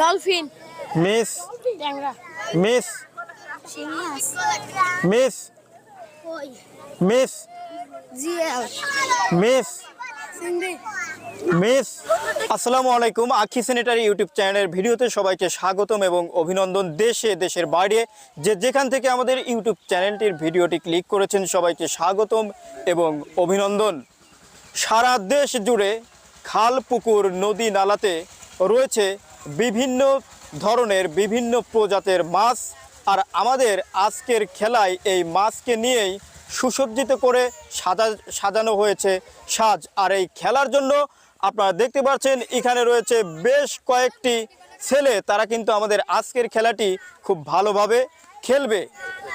Dolphin. Miss. ট্যাংরা। Miss. Miss. Miss. Miss. Miss. আসসালামু আলাইকুম আখি স্যানিটারি ইউটিউব চ্যানেলের ভিডিওতে সবাইকে স্বাগতম এবং অভিনন্দন দেশে দেশের বাইরে। যে যেখান থেকে আমাদের ইউটিউব চ্যানেলটির ভিডিওটি ক্লিক করেছেন সবাইকে স্বাগতম এবং অভিনন্দন। সারা দেশ জুড়ে খাল পুকুর নদী নালাতে রয়েছে বিভিন্ন ধরনের, বিভিন্ন প্রজাতের মাছ। আর আমাদের আজকের খেলায় এই মাছকে নিয়েই সুসজ্জিত করে সাজা, সাজানো হয়েছে সাজ। আর এই খেলার জন্য আপনারা দেখতে পাচ্ছেন, এখানে রয়েছে বেশ কয়েকটি ছেলে। তারা কিন্তু আমাদের আজকের খেলাটি খুব ভালোভাবে খেলবে।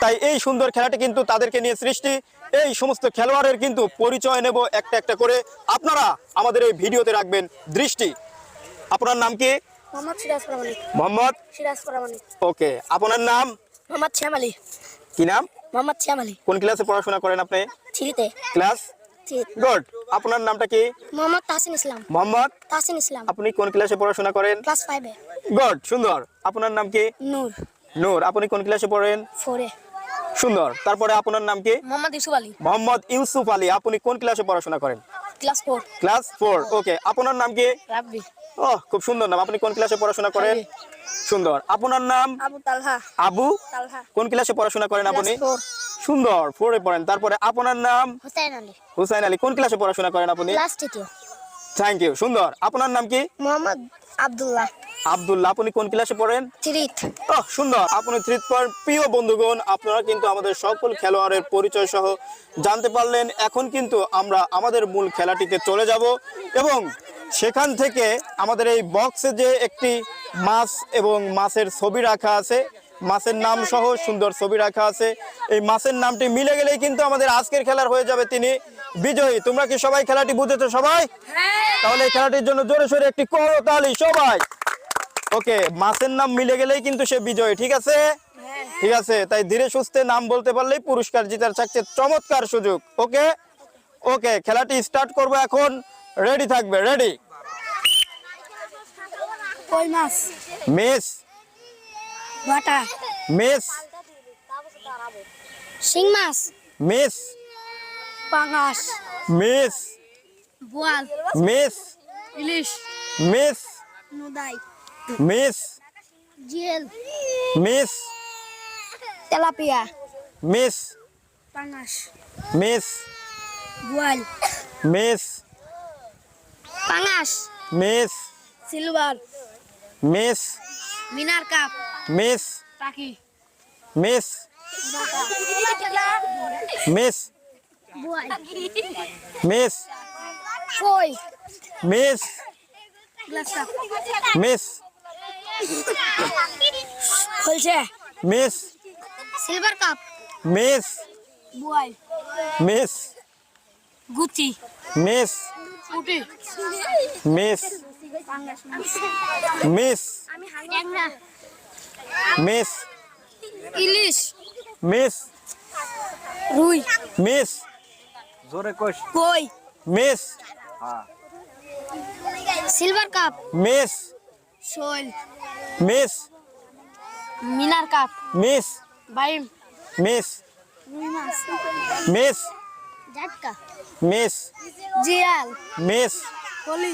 তাই এই সুন্দর খেলাটি কিন্তু তাদেরকে নিয়ে সৃষ্টি। এই সমস্ত খেলোয়াড়ের কিন্তু পরিচয় নেব একটা একটা করে। আপনারা আমাদের এই ভিডিওতে রাখবেন দৃষ্টি। আপনার নাম কি? মোহাম্মদ সিরাজ প্রামাণিক। মোহাম্মদ? সিরাজ প্রামাণিক। ওকে আপনার নাম? মোহাম্মদ শ্যাম আলী। কি নাম? মোহাম্মদ শ্যাম আলী। কোন ক্লাসে পড়াশোনা করেন আপনি? থ্রিতে ক্লাস? গুড আপনার নামটা কি? মোহাম্মদ তাহসিন ইসলাম। মোহাম্মদ? তাহসিন ইসলাম। আপনি কোন ক্লাসে পড়াশোনা করেন? ক্লাস ফাইভে গুড সুন্দর। আপনার নাম কি? নূর। নূর আপনি কোন ক্লাসে পড়েন? ফোরে সুন্দর তারপরে আপনার নাম কি? মোহাম্মদ ইউসুফ আলী। মোহাম্মদ ইউসুফ আলী আপনি কোন ক্লাসে পড়াশোনা করেন? ক্লাস 4 ক্লাস 4 ওকে আপনার নাম কি? রাব্বি ও খুব সুন্দর নাম। আপনি কোন ক্লাসে পড়াশোনা করেন? সুন্দর। আপনার নাম? আবু তালহা আবু তালহা কোন ক্লাসে পড়াশোনা করেন আপনি? সুন্দর ফোরে পড়েন। তারপরে আপনার নাম? হুসাইন আলী হুসাইন আলী কোন ক্লাসে পড়াশোনা করেন আপনি? ক্লাস তৃতীয় থ্যাংক ইউ সুন্দর। আপনার নাম কি? মোহাম্মদ আব্দুল্লাহ আব্দুল্লাহ আপনি কোন ক্লাসে পড়েন? থ্রিত সুন্দর। আপনি তৃতীয় প্রিয় বন্ধুগণ আপনারা কিন্তু আমাদের সকল খেলোয়াড়ের পরিচয় সহ জানতে পারলেন। এখন কিন্তু আমরা আমাদের মূল খেলাটিতে চলে যাব এবং সেখান থেকে আমাদের এই বক্সে যে একটি মাছ এবং মাছের ছবি রাখা আছে মাছের নাম সহ সুন্দর ছবি রাখা আছে। এই মাছের নামটি মিলে গেলেই কিন্তু আমাদের আজকের খেলার হয়ে যাবে তিনি বিজয়ী। তোমরা কি সবাই খেলাটি বুঝেছ সবাই? তাহলে এই খেলাটির জন্য জোরে সোরে একটি করতালি সবাই। ওকে মাছের নাম মিলে গেলেই কিন্তু সে বিজয় ঠিক আছে? ঠিক আছে তাই ধীরে সুস্থে নাম বলতে পারলেই পুরস্কার জিতার থাকছে চমৎকার সুযোগ ওকে? ওকে খেলাটি স্টার্ট করব এখন রেডি থাকবে রেডি কই মাছ? মিস। বাটা। মিস। শিং মাছ। মিস। পাঙাশ। মিস। বোয়াল। মিস। ইলিশ। মিস। নুদাই। মিস। জিয়েল মিস। তেলাপিয়া। মিস। পাঙাশ। মিস। বোয়াল। মিস। পাঙাশ। Miss. Silver. Miss. Mirror carp. Miss. টাকি মিস। মিস। মিস। কই? মিস। মিস। খলছে মিস। Silver carp. মিস। বোয়াল। মিস। গুচি মিস। উটি। মিস। মিস। মিস। ইলিশ। মিস। রুই। মিস। জোরে কোষ কই? মিস। Silver carp. মিস। শোল মিস। Mirror carp. মিস। বাইম। মিস। মিস। জাটকা। মিস। জিয়াল। মিস। হলি।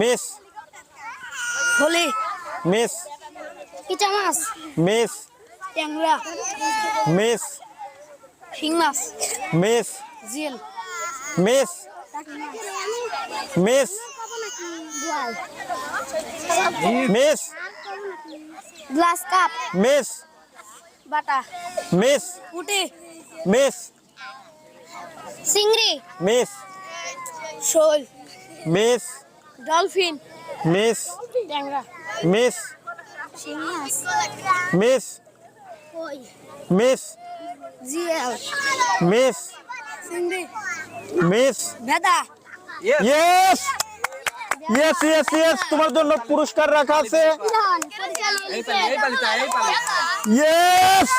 মিস। হলি। মিস। ইচা মাছ মিস। ট্যাংরা। মিস। শিং মাছ মিস। জিল। মিস। মিস। বোয়াল মিস। Glass carp. মিস। বাটা। মিস। উটি মিস। চিংড়ি। মিস। শোল। মিস। ডলফিন। মিস। ট্যাংরা। মিস। মিস। কই? মিস। জিয়াল মিস। চিংড়ি। মিস। ভেদা। ইয়েস ইয়েস ইয়েস ইয়েস তোমার জন্য পুরস্কার রাখা আছে এই পালি এই পালি তা এই পালি ইয়েস